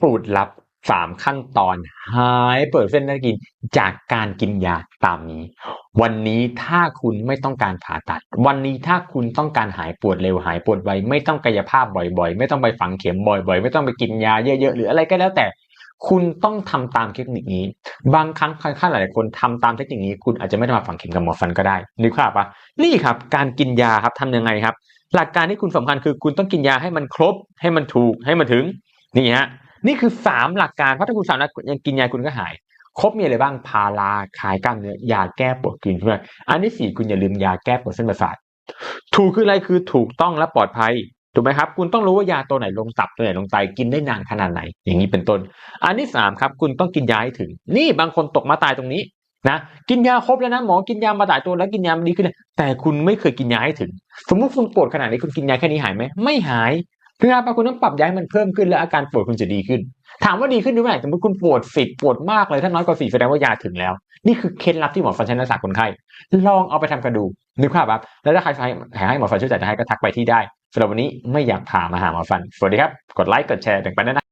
สูตรลับสามขั้นตอนหายเปิดเส้นได้กินจากการกินยาตามนี้ วันนี้ถ้าคุณไม่ต้องการผ่าตัด วันนี้ถ้าคุณต้องการหายปวดเร็วหายปวดไวไม่ต้องกายภาพบ่อยๆ ไม่ต้องไปฝังเข็มบ่อยๆ ไม่ต้องไปกินยาเยอะๆ หรืออะไรก็แล้วแต่ คุณต้องทำตามเทคนิคนี้ บางครั้งใครๆหลายคนทำตามเทคนิคนี้ คุณอาจจะไม่ต้องมาฝังเข็มกับหมอฟันก็ได้นึกภาพปะนี่ครับ การกินยาครับทำยังไงครับ หลักการที่คุณสำคัญคือคุณต้องกินยาให้มันครบให้มันถูกให้มันถึงนี่ฮะ นี่คือสามหลักการเพราะถ้าคุณสามารถยังกินยาคุณก็หาย ครบมีอะไรบ้างพาราขายกล้ามเนื้อยาแก้ปวดกินเพื่อนอันที่สี่คุณอย่าลืมยาแก้ปวดเส้นประสาทถูกคืออะไรคือถูกต้องและปลอดภัยถูกไหมครับ คุณต้องรู้ว่ายาตัวไหนลงตับตัวไหนลงไตกินได้นานขนาดไหน อย่างนี้เป็นต้น อันที่สามครับ คุณต้องกินยาให้ถึง นี่บางคนตกมาตายตรงนี้นะกินยาครบแล้วนะหมอกินยามาตายตัวแล้วกินยามันดีขึ้นแต่คุณไม่เคยกินยาให้ถึง สมมติคุณปวดขนาดนี้คุณกินยาแค่นี้หายไหมไม่หาย เพื่อปคุณต้องปรับยาให้มันเพิ่มขึ้นแล้วอาการปวดคุณจะดีขึ้น ถามว่าดีขึ้นหรือไม่สมมติคุณปวดสิบปวดมากเลยถ้าน้อยกว่าสี่แสดงว่ายาถึงแล้ว นี่คือเคล็ดลับที่หมอฟันใช้รักษาคนไข้ลองเอาไปทำกันดูนึกภาพครับแล้วถ้าใครให้หมอฟันช่วยจ่ายให้ก็ทักไปที่ได้สำหรับวันนี้ไม่อยากพามาหาหมอฟันสวัสดีครับกดไลค์กดแชร์แบ่งปันนะ